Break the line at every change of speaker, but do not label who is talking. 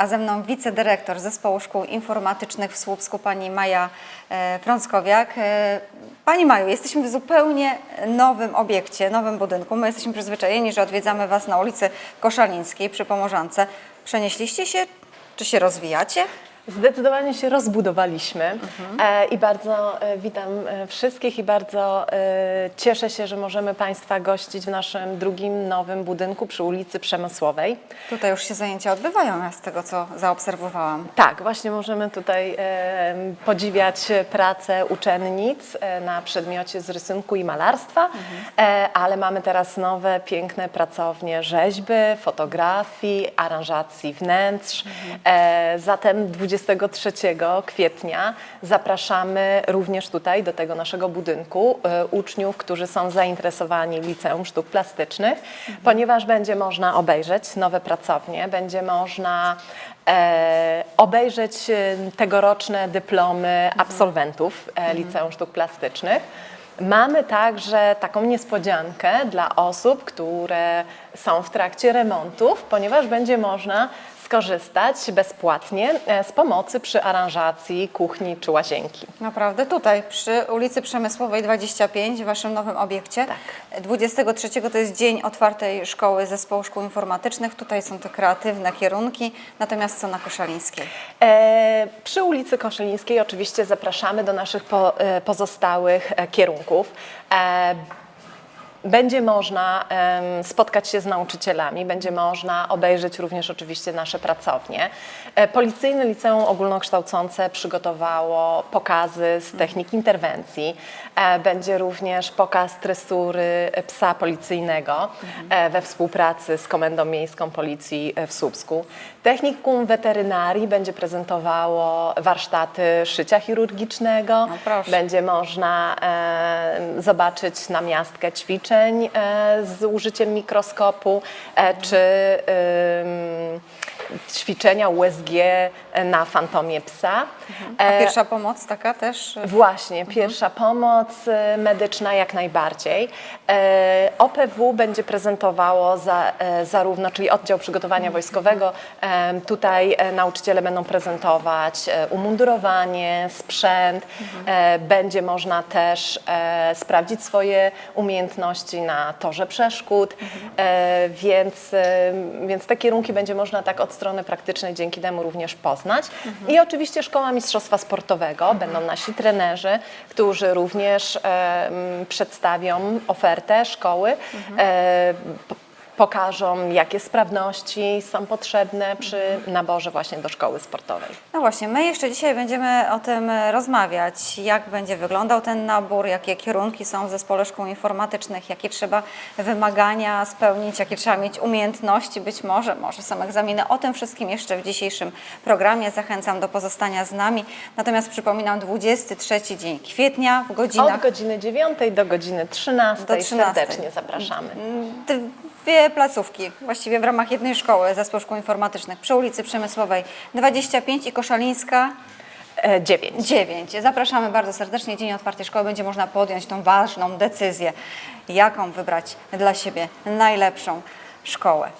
a ze mną wicedyrektor Zespołu Szkół Informatycznych w Słupsku, pani Maja e, Frąckowiak. E, Pani Maju, jesteśmy w zupełnie nowym obiekcie, nowym budynku. My jesteśmy przyzwyczajeni, że odwiedzamy Was na ulicy Koszalińskiej przy Pomorzance. Przenieśliście się, czy się rozwijacie?
Zdecydowanie się rozbudowaliśmy e, i bardzo e, witam e, wszystkich i bardzo cieszę się, że możemy Państwa gościć w naszym drugim nowym budynku przy ulicy Przemysłowej.
Tutaj już się zajęcia odbywają, z tego co zaobserwowałam.
Tak, właśnie możemy tutaj podziwiać pracę uczennic na przedmiocie z rysunku i malarstwa, e, ale mamy teraz nowe, piękne pracownie rzeźby, fotografii, aranżacji wnętrz. E, zatem 23 kwietnia zapraszamy również tutaj do tego naszego budynku e, uczniów, którzy są zainteresowani Liceum Sztuk Plastycznych, ponieważ będzie można obejrzeć nowe pracownie, będzie można e, obejrzeć e, tegoroczne dyplomy absolwentów e, Liceum Sztuk Plastycznych. Mamy także taką niespodziankę dla osób, które są w trakcie remontów, ponieważ będzie można skorzystać bezpłatnie e, z pomocy przy aranżacji kuchni czy łazienki.
Naprawdę tutaj, przy ulicy Przemysłowej 25, w Waszym nowym obiekcie.
Tak.
23 to jest dzień otwartej szkoły Zespołu Szkół Informatycznych. Tutaj są te kreatywne kierunki, natomiast co na Koszalińskiej?
E, przy ulicy Koszelińskiej oczywiście zapraszamy do naszych po, e, pozostałych e, kierunków. E, będzie można spotkać się z nauczycielami, będzie można obejrzeć również oczywiście nasze pracownie. E, Policyjne Liceum Ogólnokształcące przygotowało pokazy z technik interwencji. E, Będzie również pokaz tresury psa policyjnego e, we współpracy z Komendą Miejską Policji w Słupsku. Technikum weterynarii będzie prezentowało warsztaty szycia chirurgicznego.
No.
Będzie można zobaczyć namiastkę ćwiczeń e, z użyciem mikroskopu, e, czy ćwiczenia USG na fantomie psa.
A
E,
pierwsza pomoc taka też?
Właśnie, pierwsza pomoc e, medyczna jak najbardziej. E, OPW będzie prezentowało za, e, zarówno, czyli oddział przygotowania wojskowego, e, tutaj e, nauczyciele będą prezentować e, umundurowanie, sprzęt, e, będzie można też e, sprawdzić swoje umiejętności na torze przeszkód, e, więc, e, więc te kierunki będzie można tak od strony praktycznej dzięki temu również poznać. I oczywiście Szkoła Mistrzostwa Sportowego, będą nasi trenerzy, którzy również e, m, przedstawią ofertę szkoły. E, p- pokażą, jakie sprawności są potrzebne przy naborze właśnie do szkoły sportowej.
No właśnie, my jeszcze dzisiaj będziemy o tym rozmawiać, jak będzie wyglądał ten nabór, jakie kierunki są w Zespole Szkół Informatycznych, jakie trzeba wymagania spełnić, jakie trzeba mieć umiejętności, być może, może są egzaminy. O tym wszystkim jeszcze w dzisiejszym programie. Zachęcam do pozostania z nami. Natomiast przypominam, 23 dzień kwietnia w godzinach
Od godziny 9 do godziny 13,
Do 13.
serdecznie zapraszamy.
Dwie placówki, właściwie w ramach jednej szkoły Zespół Szkół Informatycznych przy ulicy Przemysłowej 25 i Koszalińska
E, 9.
9. Zapraszamy bardzo serdecznie. Dzień otwartej szkoły będzie można podjąć tą ważną decyzję, jaką wybrać dla siebie najlepszą szkołę.